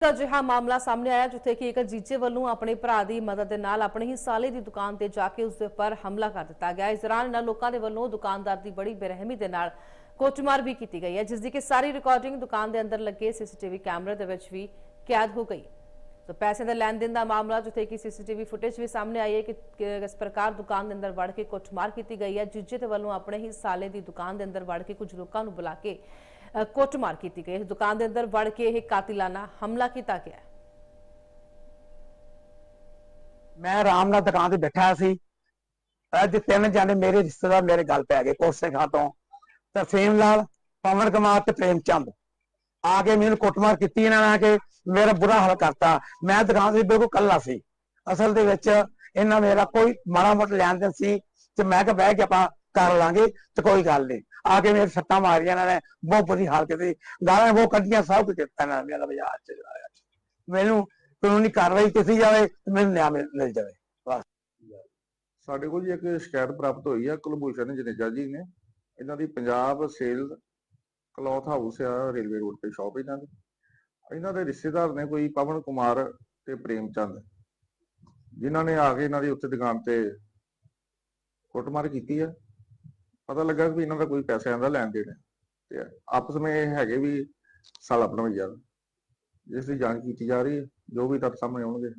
ਤਾਂ ਅਜਿਹਾ ਮਾਮਲਾ ਸਾਹਮਣੇ ਆਇਆ ਜਿੱਥੇ ਕਿ ਇੱਕ ਜੀਜੇ ਵੱਲੋਂ ਆਪਣੇ ਭਰਾ ਦੀ ਮਦਦ ਦੇ ਨਾਲ ਆਪਣੇ ਹੀ ਸਾਲੇ ਦੀ ਦੁਕਾਨ ਤੇ ਜਾ ਕੇ ਉਸ ਦੇ ਉੱਪਰ ਹਮਲਾ ਕਰ ਦਿੱਤਾ ਗਿਆ। ਇਸ ਦੌਰਾਨ ਇਹਨਾਂ ਲੋਕਾਂ ਦੇ ਵੱਲੋਂ ਦੁਕਾਨਦਾਰ ਦੀ ਬੜੀ ਬੇਰਹਿਮੀ ਦੇ ਨਾਲ ਕੁੱਟਮਾਰ ਵੀ ਕੀਤੀ ਗਈ ਹੈ, ਜਿਸ ਦੀ ਕਿ ਸਾਰੀ ਰਿਕਾਰਡਿੰਗ ਦੁਕਾਨ ਦੇ ਅੰਦਰ ਲੱਗੇ ਸੀਸੀਟੀਵੀ ਕੈਮਰੇ ਦੇ ਵਿੱਚ ਵੀ ਕੈਦ ਹੋ ਗਈ। ਤਾਂ ਪੈਸੇ ਦੇ ਲੈਣ ਦੇਣ ਦਾ ਮਾਮਲਾ ਜਿੱਥੇ ਕਿ ਸੀਸੀਟੀਵੀ ਫੁਟੇਜ ਵੀ ਸਾਹਮਣੇ ਆਈ ਹੈ ਕਿ ਇਸ ਪ੍ਰਕਾਰ ਦੁਕਾਨ ਦੇ ਅੰਦਰ ਵੜ ਕੇ ਕੁੱਟਮਾਰ ਕੀਤੀ ਗਈ ਹੈ। ਜੀਜੇ ਦੇ ਵੱਲੋਂ ਆਪਣੇ ਹੀ ਸਾਲੇ ਦੀ ਦੁਕਾਨ ਦੇ ਅੰਦਰ ਵੜ ਕੇ ਕੁਝ ਲੋਕਾਂ ਨੂੰ ਬੁਲਾ ਕੇ ਕੁੱਟਮਾਰ ਕੀਤੀ ਗਈ। ਇਸ ਦੁਕਾਨ ਦੇ ਅੰਦਰ ਵੜ ਕੇ ਇਹ ਕਾਤਿਲਾਨਾ ਹਮਲਾ ਕੀਤਾ ਗਿਆ ਮੈਂ ਆਰਾਮ ਨਾਲ ਦੁਕਾਨ ਤੇ ਬੈਠਾ ਸੀ। ਅੱਜ ਤਿੰਨ ਜਾਣੇ ਮੇਰੇ ਰਿਸ਼ਤੇਦਾਰ ਮੇਰੇ ਗੱਲ ਪੈ ਗਏ ਕੋਸੇ ਖਾਂ ਤੋਂ। ਤਰਸੇਮ ਲਾਲ ਪਵਨ ਕੁਮਾਰ ਤੇ ਪ੍ਰੇਮ ਚੰਦ ਆ ਕੇ ਮੈਨੂੰ ਕੁੱਟਮਾਰ ਕੀਤੀ ਇਹਨਾਂ ਨੇ ਆ ਕੇ ਮੇਰਾ ਬੁਰਾ ਹਾਲ ਕਰਤਾ। ਮੈਂ ਦੁਕਾਨ ਤੇ ਬਿਲਕੁਲ ਕੱਲਾ ਸੀ। ਅਸਲ ਦੇ ਵਿੱਚ ਇਹਨਾਂ ਮੇਰਾ ਕੋਈ ਮਾੜਾ ਮੋਟਾ ਲੈਣ ਦੇਣ ਸੀ ਤੇ ਮੈਂ ਕਿਹਾ ਬਹਿ ਕੇ ਆਪਾਂ ਕਰ ਲਾਂਗੇ ਤੇ ਕੋਈ ਗੱਲ ਨਹੀਂ। ਆ ਕੇ ਮੇਰੇ ਸੱਟਾਂ ਮਾਰੀਆਂ ਇਹਨਾਂ ਨੇ, ਬਹੁਤ ਬੁਰੀ ਹਾਲਤ ਕੀਤੀ। ਗਾਲਾਂ ਬਹੁਤ ਕੱਢੀਆਂ, ਸਭ ਕੁਝ ਕੀਤਾ ਇਹਨਾਂ ਨੇ, ਮੇਰਾ ਬਾਜ਼ਾਰ ਚ ਲਾਇਆ ਮੈਨੂੰ ਕਾਨੂੰਨੀ ਕਾਰਵਾਈ ਕੀਤੀ ਜਾਵੇ ਮੈਨੂੰ ਨਿਆਂ ਮਿਲ ਮਿਲ ਜਾਵੇ। ਸਾਡੇ ਕੋਲ ਜੀ ਇੱਕ ਸ਼ਿਕਾਇਤ ਪ੍ਰਾਪਤ ਹੋਈ ਆ, ਕੁਲਭੂਸ਼ਣ ਜਨੇਜਾ ਜੀ ਨੇ। ਇਹਨਾਂ ਦੀ ਪੰਜਾਬ ਸੇਲ ਕਲੌਥ ਹਾਊਸ ਆ, ਰੇਲਵੇ ਰੋਡ ਤੇ ਸ਼ਾਪ ਇਹਨਾਂ ਦੀ। ਇਹਨਾਂ ਦੇ ਰਿਸ਼ਤੇਦਾਰ ਨੇ ਕੋਈ ਪਵਨ ਕੁਮਾਰ ਤੇ ਪ੍ਰੇਮ ਚੰਦ, ਜਿਨ੍ਹਾਂ ਨੇ ਆ ਕੇ ਇਹਨਾਂ ਦੀ ਉੱਥੇ ਦੁਕਾਨ ਤੇ ਕੁੱਟਮਾਰ ਕੀਤੀ ਆ। ਪਤਾ ਲੱਗਾ ਵੀ ਇਹਨਾਂ ਦਾ ਕੋਈ ਪੈਸਿਆਂ ਦਾ ਲੈਣ ਦੇਣ ਹੈ। ਤੇ ਆਪਸ ਵਿੱਚ ਹੈਗੇ ਵੀ ਸਾਲ ਸਾਲਾ ਭਣਵਈਆ ਜਿਸ ਦੀ ਜਾਂਚ ਕੀਤੀ ਜਾ ਰਹੀ ਹੈ। ਜੋ ਵੀ ਤੱਥ ਸਾਹਮਣੇ ਆਉਣਗੇ।